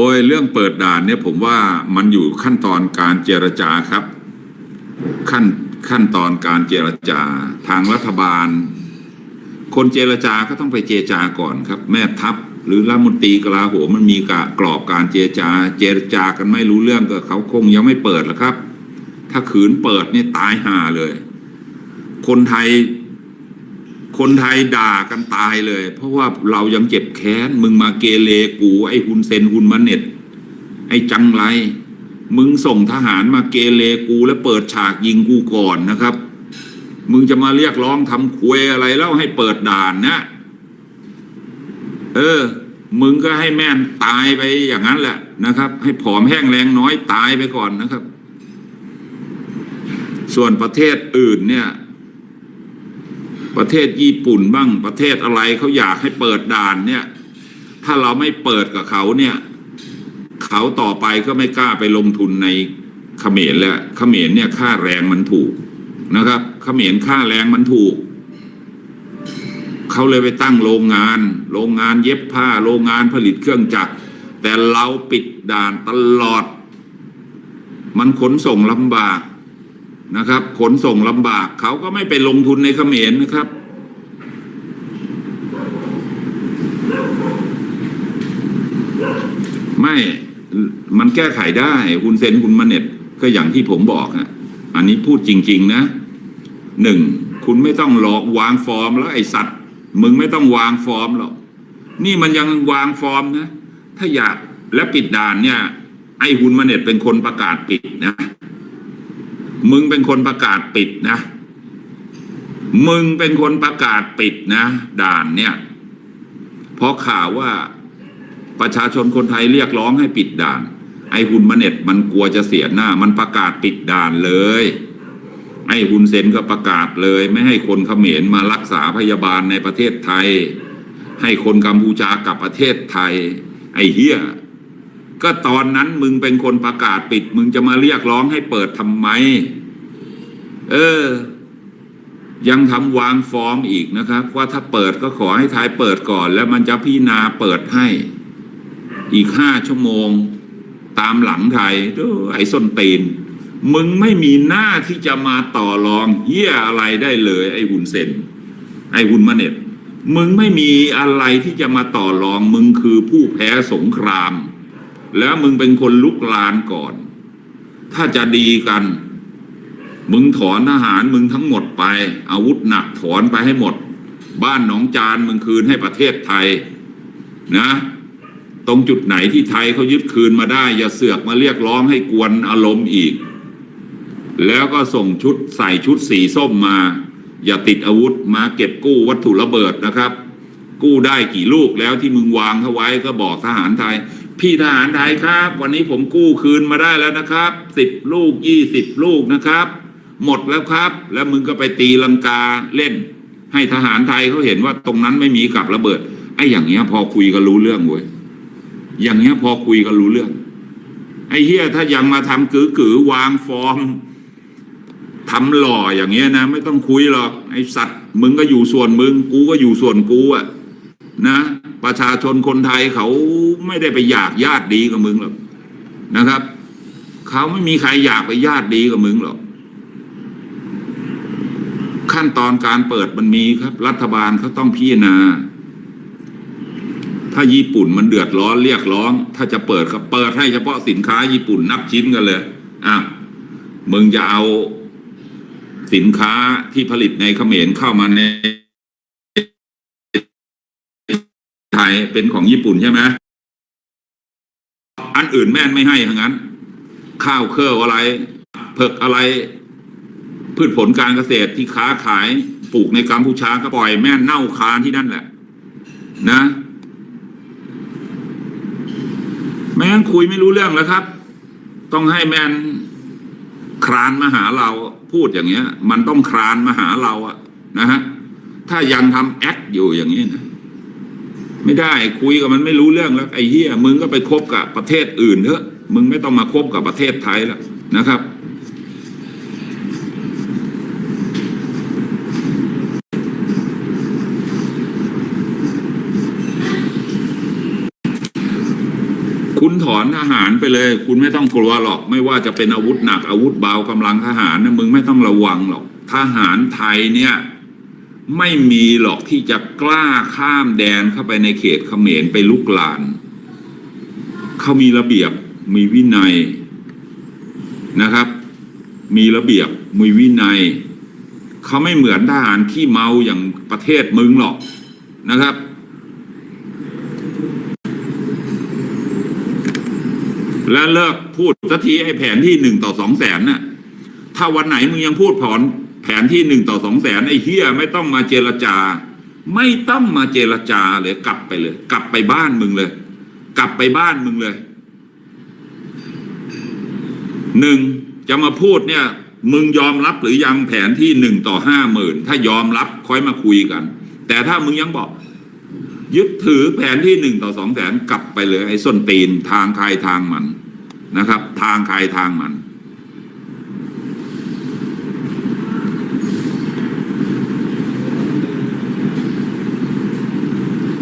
โอ้ยเรื่องเปิดด่านเนี่ยผมว่ามันอยู่ขั้นตอนการเจรจาครับ ขั้นขั้นตอนการเจรจาทางรัฐบาล คนเจรจาก็ต้องไปเจรจาก่อนครับ แม่ทัพหรือรัฐมนตรีกลาโหมมันมีกะกรอบการเจรจา เจรจากันไม่รู้เรื่องก็เขาคงยังไม่เปิดหรอกครับ ถ้าขืนเปิดนี่ตายห่าเลย คนไทย คนไทยด่ากันตายเลย เพราะว่าเรายังเจ็บแค้น มึงมาเกเรกูไอ้ฮุนเซนฮุนมาเน็ต ไอ้จังไร มึงส่งทหารมาเกเรกู แล้วเปิดฉากยิงกูก่อนนะครับ มึงจะมาเรียกร้องทำควยอะไรแล้วให้เปิดด่านนะ เออ มึงก็ให้แม่นตายไปอย่างนั้นแหละนะครับ ให้ผอมแห้งแรงน้อยตายไปก่อนนะครับ ส่วนประเทศอื่นเนี่ย ประเทศญี่ปุ่นบ้างประเทศอะไรเขาอยากให้เปิดด่านเนี่ย ถ้าเราไม่เปิดกับเขาเนี่ย เขาต่อไปก็ไม่กล้าไปลงทุนในเขมรแล้วเขมรเนี่ยค่าแรงมันถูกนะครับเขมรค่าแรงมันถูก เขาเลยไปตั้งโรงงาน โรงงานเย็บผ้า โรงงานผลิตเครื่องจักร แต่เราปิดด่านตลอด มันขนส่งลำบาก นะครับ ขนส่งลำบาก เขาก็ไม่ไปลงทุนในเขมรนะครับ ไม่มันแก้ไขได้ คุณเซนคุณมาเน็ตก็อย่างที่ผมบอกฮะอันนี้พูดจริง ๆ นะหนึ่งคุณไม่ต้องหลอกวางฟอร์มแล้วไอสัตว์ มึงไม่ต้องวางฟอร์มหรอกนี่มันยังวางฟอร์มนะ ถ้าอยากและปิดด่านเนี่ย ไอ้คุณมาเน็ตเป็นคนประกาศปิดนะ มึงเป็นคนประกาศปิดนะ มึงเป็นคนประกาศปิดนะ ด่านเนี่ยเพราะข่าวว่าประชาชนคนไทยเรียกร้องให้ปิดด่าน ไอ้หุ่นมเน็ตมันกลัวจะเสียหน้า มันประกาศปิดด่านเลย ไอ้หุ่นเซนก็ประกาศเลย ไม่ให้คนเขมรมารักษาพยาบาลในประเทศไทย ให้คนกัมพูชากลับประเทศไทย ไอ้เฮีย ก็ตอนนั้นมึงเป็นคนประกาศปิด มึงจะมาเรียกร้องให้เปิดทำไม เออ ยังทำวางฟอร์มอีกนะครับ ว่าถ้าเปิดก็ขอให้ไทยเปิดก่อน แล้วมันจะพิจารณาเปิดให้ อีกห้าชั่วโมง ตามหลังไทยดูไอ้ส้นตีน มึงไม่มีหน้าที่จะมาต่อรองเหี้ยอะไรได้เลย ไอ้หุ่นเซนไอ้หุ่นมาเน็ตมึงไม่มีอะไรที่จะมาต่อรอง มึงคือผู้แพ้สงคราม แล้วมึงเป็นคนลุกลานก่อน ถ้าจะดีกัน มึงถอนทหารมึงทั้งหมดไป อาวุธหนักถอนไปให้หมด บ้านหนองจานมึงคืนให้ประเทศไทย นะ ตรงจุดไหนที่ไทยเขายึดคืนมาได้ อย่าเสือกมาเรียกร้องให้กวนอารมณ์อีก แล้วก็ส่งชุดใส่ชุดสีส้มมา อย่าติดอาวุธมาเก็บกู้วัตถุระเบิดนะครับ กู้ได้กี่ลูกแล้วที่มึงวางเขาไว้ก็บอกทหารไทย พี่ทหารไทยครับ วันนี้ผมกู้คืนมาได้แล้วนะครับสิบลูกยี่สิบลูกนะครับ หมดแล้วครับ แล้วมึงก็ไปตีลังกาเล่น ให้ทหารไทยเขาเห็นว่าตรงนั้นไม่มีกับระเบิดไอ้อย่างเงี้ย พอคุยกันรู้เรื่องเว้ยอย่างเงี้ยพอคุยกันรู้เรื่อง ไอ้เฮียถ้ายังมาทำกือกือวางฟอร์มทำหล่ออย่างเงี้ยนะ ไม่ต้องคุยหรอกไอ้สัตว์ มึงก็อยู่ส่วนมึง กูก็อยู่ส่วนกูอะนะ ประชาชนคนไทยเขาไม่ได้ไปอยากญาติดีกับมึงหรอกนะครับ เขาไม่มีใครอยากไปญาติดีกับมึงหรอก ขั้นตอนการเปิดมันมีครับ รัฐบาลเขาต้องพิจารณา ถ้าญี่ปุ่นมันเดือดร้อนเรียกร้อง ถ้าจะเปิดก็เปิดให้เฉพาะสินค้าญี่ปุ่นนับชิ้นกันเลยอะมึงจะเอาสินค้าที่ผลิตในเขมรเข้ามาใน ไทยเป็นของญี่ปุ่นใช่ไหมอันอื่นแม่นไม่ให้ทั้งนั้น ข้าวเครืออะไรเผือกอะไร พืชผลการเกษตรที่ค้าขายปลูกในกัมพูชาก็ปล่อยแม่นเน่าคานที่นั่นแหละ นะแม่งคุยไม่รู้เรื่องแล้วครับ ต้องให้แมนครานมาหาเราพูดอย่างเงี้ย มันต้องครานมาหาเราอะนะฮะถ้ายังทำแอคอยู่อย่างนี้นะ ไม่ได้คุยกับมันไม่รู้เรื่องแล้วไอ้เหี้ยมึงก็ไปคบกับประเทศอื่นเถอะ มึงไม่ต้องมาคบกับประเทศไทยแล้วนะครับคุณถอนทหารไปเลย คุณไม่ต้องกลัวหรอก ไม่ว่าจะเป็นอาวุธหนักอาวุธเบากำลังทหารนะมึงไม่ต้องระวังหรอก ทหารไทยเนี่ย ไม่มีหรอกที่จะกล้าข้ามแดนเข้าไปในเขตเขมรไปลุกลาน เขามีระเบียบมีวินัยนะครับ มีระเบียบมีวินัย เขาไม่เหมือนทหารขี้เมาอย่างประเทศมึงหรอกนะครับ และเลิกพูดสักทีไอ้แผนที่หนึ่งต่อสองแสนน่ะถ้าวันไหนมึงยังพูดผอน แผนที่หนึ่งต่อสองแสนไอ้เฮียไม่ต้องมาเจรจา ไม่ต้องมาเจรจาเลยกลับไปเลย กลับไปบ้านมึงเลย กลับไปบ้านมึงเลยหนึ่งจะมาพูดเนี่ย มึงยอมรับหรือยังแผนที่หนึ่งต่อห้าหมื่นถ้ายอมรับค่อยมาคุยกัน แต่ถ้ามึงยังบอก ยึดถือแผนที่หนึ่งต่อสองแสนกลับไปเลย ไอ้ส้นตีนทางใครทางมันนะครับ ทางใครทางมัน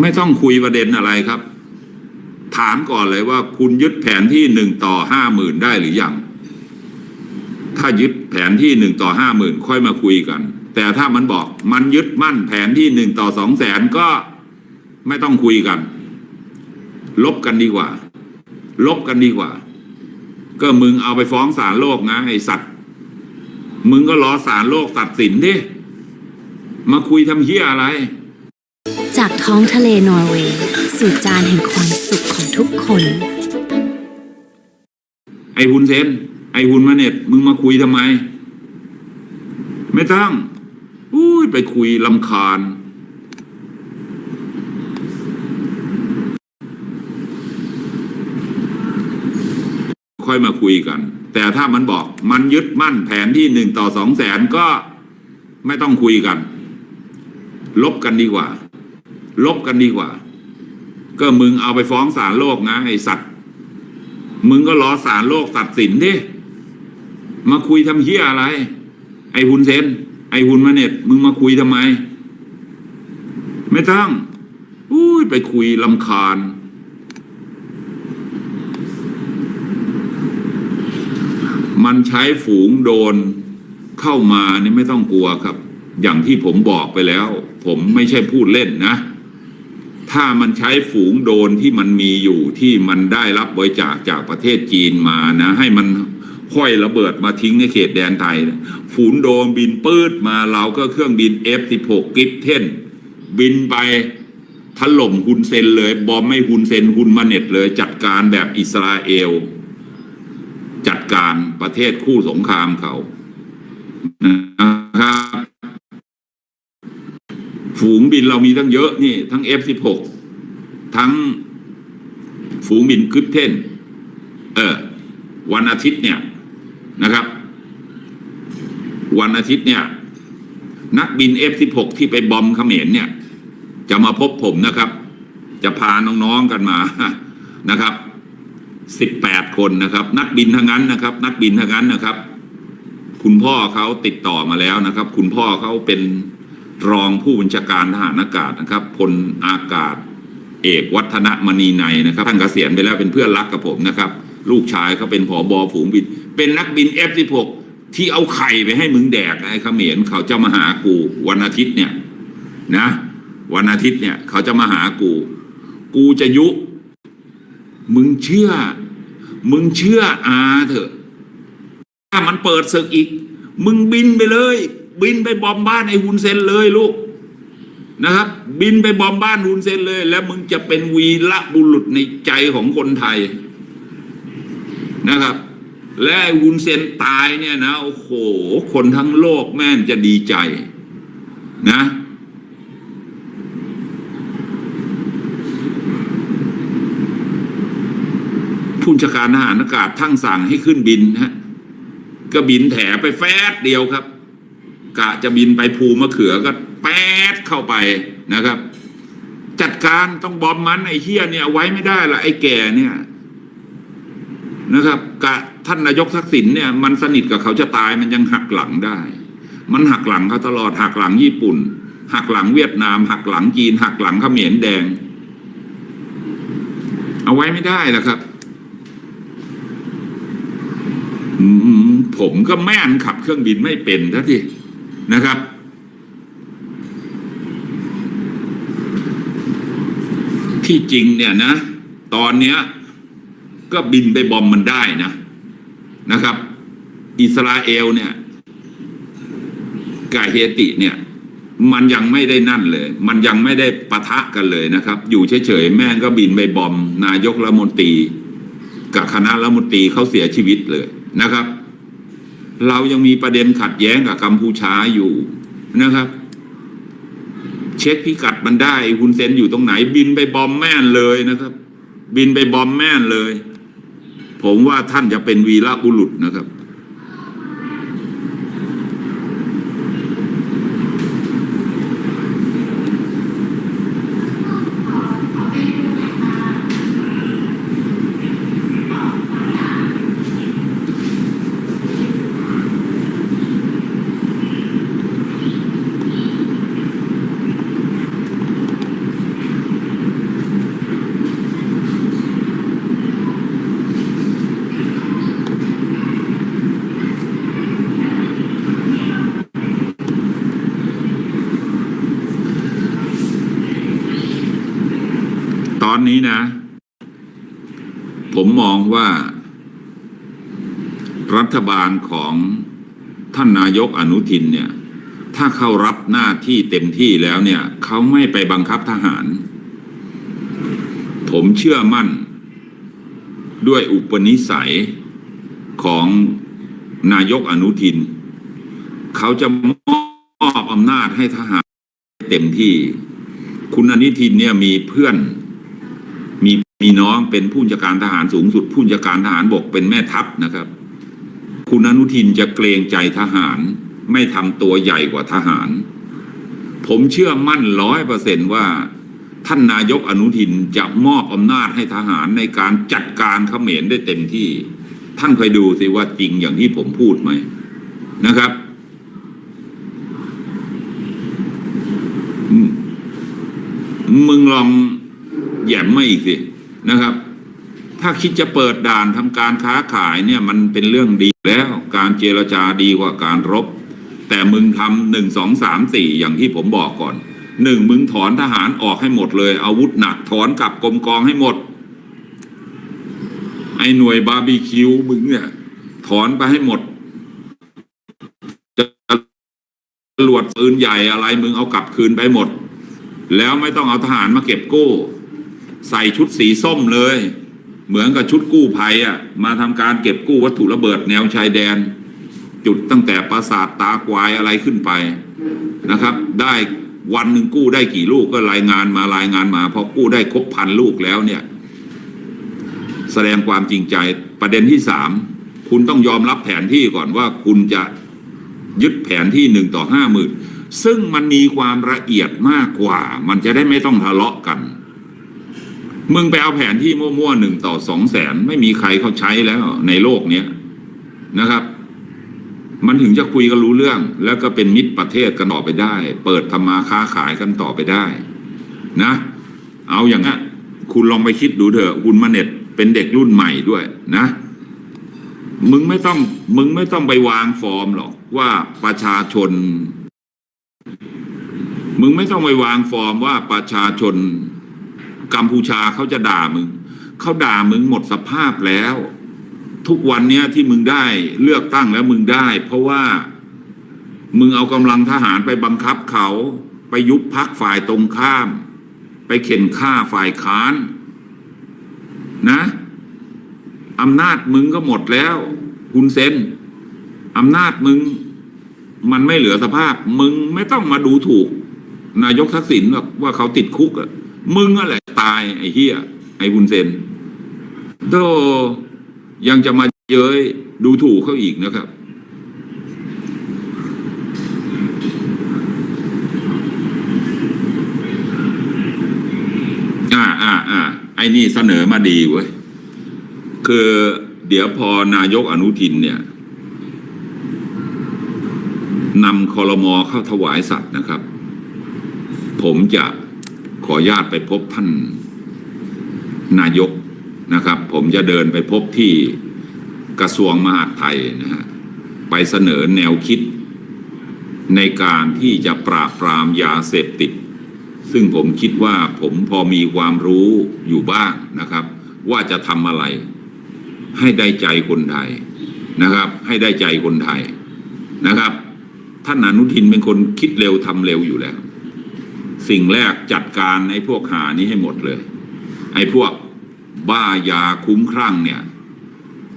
ไม่ต้องคุยประเด็นอะไรครับ ถามก่อนเลยว่าคุณยึดแผนที่หนึ่งต่อห้าหมื่นได้หรือยังถ้ายึดแผนที่หนึ่งต่อห้าหมื่นค่อยมาคุยกัน แต่ถ้ามันบอกมันยึดมั่นแผนที่หนึ่งต่อสองแสนก็ไม่ต้องคุยกัน ลบกันดีกว่า ลบกันดีกว่า ก็มึงเอาไปฟ้องศาลโลกนะไอสัตว์ มึงก็รอศาลโลกตัดสินดิมาคุยทำเฮียอะไร จากท้องทะเลนอร์เวย์ สู่จานแห่งความสุขของทุกคน ไอฮุนเซนไอฮุนมาเน็ตมึงมาคุยทำไม ไม่ต้องอุ้ยไปคุยลำคาญ ค่อยมาคุยกัน แต่ถ้ามันบอกมันยึดมั่นแผนที่หนึ่งต่อสองแสนก็ไม่ต้องคุยกัน ลบกันดีกว่า ลบกันดีกว่า ก็มึงเอาไปฟ้องศาลโลกนะไอสัตว์มึงก็รอศาลโลกตัดสินดิมาคุยทำเฮียอะไร ไอฮุนเซนไอฮุนมาเน็ตมึงมาคุยทำไม ไม่ต้องอุ้ยไปคุยลำคาญ มันใช้ฝูงโดนเข้ามานี่ไม่ต้องกลัวครับ อย่างที่ผมบอกไปแล้ว ผมไม่ใช่พูดเล่นนะ ถ้ามันใช้ฝูงโดรนที่มันมีอยู่ที่มันได้รับบริจาคจากประเทศจีนมานะ ให้มันห้อยระเบิดมาทิ้งในเขตแดนไทย ฝูงโดรนบินปืดมาเราก็เครื่องบิน F16 กิฟเทนบินไปถล่มฮุนเซนเลย บอมไม่ฮุนเซนฮุนมาเน็ตเลย จัดการแบบอิสราเอล จัดการประเทศคู่สงครามเขานะครับ ฝูงบินเรามีทั้งเยอะนี่ ทั้ง F16 ทั้งฝูงบินกริปเทนเออวันอาทิตย์เนี่ยนะครับ วันอาทิตย์เนี่ย นักบิน F16 ที่ไปบอมเขมรเนี่ย จะมาพบผมนะครับ จะพาน้องๆกันมานะครับสิบแปดคนนะครับ นักบินทั้งนั้นนะครับ นักบินทั้งนั้นนะครับ คุณพ่อเขาติดต่อมาแล้วนะครับ คุณพ่อเขาเป็น รองผู้บัญชาการทหารอากาศนะครับพลอากาศ เอกวัฒนมณีในนะครับท่านเกษียณไปแล้วเป็นเพื่อนรักกับผมนะครับ ลูกชายเขาเป็นผอบอฝูงบิน เป็นนักบิน F16 ที่เอาไข่ไปให้มึงแดกไอ้เขมรเขาจะมาหากูวันอาทิตย์เนี่ยนะ วันอาทิตย์เนี่ย เขาจะมาหากู กูจะยุ มึงเชื่อ มึงเชื่ออาเถอะ ถ้ามันเปิดศึกอีก มึงบินไปเลย บินไปบอมบ้านไอ้ฮุนเซนเลยลูกนะครับ บินไปบอมบ้านฮุนเซนเลย แล้วมึงจะเป็นวีละบุรุษในใจของคนไทยนะครับ และไอ้ฮุนเซนตายเนี่ยนะโอ้โห คนทั้งโลกแม่นจะดีใจนะผู้บัญชาการทหารอากาศทั้งสั่งให้ขึ้นบินฮะก็บินแถไปแฟดเดียวครับ กะจะบินไปภูมะเขือก็แป๊ดเข้าไปนะครับ จัดการต้องบอมมันไอ้เฮียเนี่ยไว้ไม่ได้ละไอ้แก่เนี่ยนะครับกะท่านนายกทักษิณเนี่ยมันสนิทกับเขาจะตายมันยังหักหลังได้ มันหักหลังเขาตลอดหักหลังญี่ปุ่น หักหลังเวียดนาม หักหลังจีน หักหลังเขมรแดง เอาไว้ไม่ได้ละครับผมก็แม่นขับเครื่องบินไม่เป็นทัที่ นะครับ ที่จริงเนี่ยนะ ตอนเนี้ย ก็บินไปบอมมันได้นะนะครับ อิสราเอลเนี่ยกับเฮติเนี่ย มันยังไม่ได้นั่นเลย มันยังไม่ได้ปะทะกันเลยนะครับ อยู่เฉยๆแม่งก็บินไปบอม นายกรัฐมนตรี กับคณะรัฐมนตรีเขาเสียชีวิตเลยนะครับ เรายังมีประเด็นขัดแย้งกับกัมพูชาอยู่นะครับ เช็คพิกัดมันได้คุณเซนอยู่ตรงไหน บินไปบอมแม่นเลยนะครับ บินไปบอมแม่นเลย ผมว่าท่านจะเป็นวีรบุรุษนะครับ ตอ นี้นะ ผมมองว่า รัฐบาลของท่านนายกอนุทินเนี่ย ถ้าเขารับหน้าที่เต็มที่แล้วเนี่ยเขาไม่ไปบังคับทหาร ผมเชื่อมั่น ด้วยอุปนิสัยของนายกอนุทิน เขาจะมอบอำนาจให้ทหารเต็มที่ คุณอนุทินเนี่ยมีเพื่อน มีน้องเป็นผู้จัดการทหารสูงสุด ผู้จัดการทหารบกเป็นแม่ทัพนะครับ คุณอนุทินจะเกรงใจทหาร ไม่ทำตัวใหญ่กว่าทหาร ผมเชื่อมั่นร้อยเปอร์เซนว่า ท่านนายกอนุทินจะมอบอำนาจให้ทหารในการจัดการเขมรได้เต็มที่ ท่านคอยดูสิว่าจริงอย่างที่ผมพูดไหมนะครับมึงลองแหย่มมาอีกสิ นะครับ ถ้าคิดจะเปิดด่านทำการค้าขายเนี่ยมันเป็นเรื่องดีแล้วการเจรจาดีกว่าการรบ แต่มึงทำหนึ่งสองสามสี่อย่างที่ผมบอกก่อนหนึ่งมึงถอนทหารออกให้หมดเลยอาวุธหนักถอนกลับกรมกองให้หมด ไอ้หน่วยบาร์บีคิวมึงเนี่ย ถอนไปให้หมดจรวดปืนใหญ่อะไรมึงเอากลับคืนไปหมด แล้วไม่ต้องเอาทหารมาเก็บกู้ ใส่ชุดสีส้มเลย เหมือนกับชุดกู้ภัยอะมาทำการเก็บกู้วัตถุระเบิดแนวชายแดน จุดตั้งแต่ปราสาทตาควายอะไรขึ้นไปนะครับ ได้วันหนึ่งกู้ได้กี่ลูกก็รายงานมารายงานมาพอกู้ได้ครบพันลูกแล้วเนี่ย แสดงความจริงใจประเด็นที่สามคุณต้องยอมรับแผนที่ก่อนว่าคุณจะยึดแผนที่หนึ่งต่อห้าหมื่นซึ่งมันมีความละเอียดมากกว่า มันจะได้ไม่ต้องทะเลาะกัน มึงไปเอาแผนที่มั่วๆหนึ่งต่อสองแสนไม่มีใครเขาใช้แล้วในโลกเนี้ยนะครับ มันถึงจะคุยกันรู้เรื่อง แล้วก็เป็นมิตรประเทศกันต่อไปได้ เปิดทำมาค้าขายกันต่อไปได้ นะ เอาอย่างนั้นคุณลองไปคิดดูเถอะคุณมาเน็ตเป็นเด็กรุ่นใหม่ด้วยนะ มึงไม่ต้อง มึงไม่ต้องไปวางฟอร์มหรอกว่าประชาชน มึงไม่ต้องไปวางฟอร์มว่าประชาชน กัมพูชาเขาจะด่ามึงเขาด่ามึงหมดสภาพแล้ว ทุกวันเนี้ยที่มึงได้เลือกตั้งแล้วมึงได้ เพราะว่า มึงเอากำลังทหารไปบังคับเขา ไปยุบพักฝ่ายตรงข้าม ไปเข็นฆ่าฝ่ายค้าน นะอำนาจมึงก็หมดแล้วคุณเซนอำนาจมึง มันไม่เหลือสภาพ มึงไม่ต้องมาดูถูก นายกทักษิณหรอกว่าเขาติดคุกอะมึงอะแหละ ตายไอ้เฮียไอ้บุญเซนโตยังจะมาเย้ยดูถูกเขาอีกนะครับ อ่าอ่าอ่าไอ้นี่เสนอมาดีเว้ย คือเดี๋ยวพอนายกอนุทินเนี่ยนำคอรมอเข้าถวายสัตว์นะครับ ผมจะ ขอญาตไปพบท่านนายกนะครับ ผมจะเดินไปพบที่กระทรวงมหาดไทยนะฮะไปเสนอแนวคิด ในการที่จะปราบปรามยาเสพติด ซึ่งผมคิดว่าผมพอมีความรู้อยู่บ้างนะครับ ว่าจะทำอะไร ให้ได้ใจคนไทยนะครับ ให้ได้ใจคนไทยนะครับ ท่านอนุทินเป็นคนคิดเร็วทำเร็วอยู่แล้ว สิ่งแรกจัดการไอ้พวกหานี้ให้หมดเลย ไอ้พวกบ้ายาคุ้มครั่งเนี่ย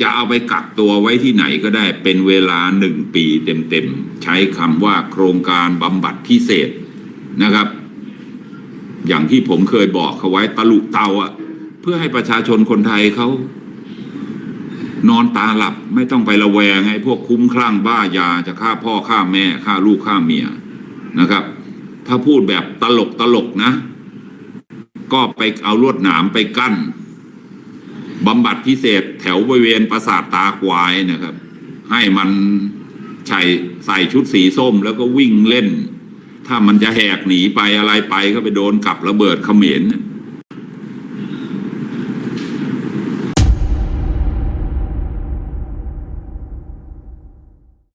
จะเอาไปกักตัวไว้ที่ไหนก็ได้เป็นเวลาหนึ่งปีเต็มๆ ใช้คำว่าโครงการบำบัดพิเศษนะครับ อย่างที่ผมเคยบอกเขาไว้ตะลุเตาอะเพื่อให้ประชาชนคนไทยเขานอนตาหลับไม่ต้องไประแวงไอ้พวกคุ้มคลั่งบ้ายาจะฆ่าพ่อฆ่าแม่ฆ่าลูกฆ่าเมียนะครับ ถ้าพูดแบบตลกตลกนะ ก็ไปเอาลวดหนามไปกั้นบำบัดพิเศษแถวบริเวณปราสาทตาควายนะครับ ให้มันใส่ใส่ชุดสีส้มแล้วก็วิ่งเล่น ถ้ามันจะแหกหนีไปอะไรไปก็ไปโดนกับระเบิดเขมรน่ะ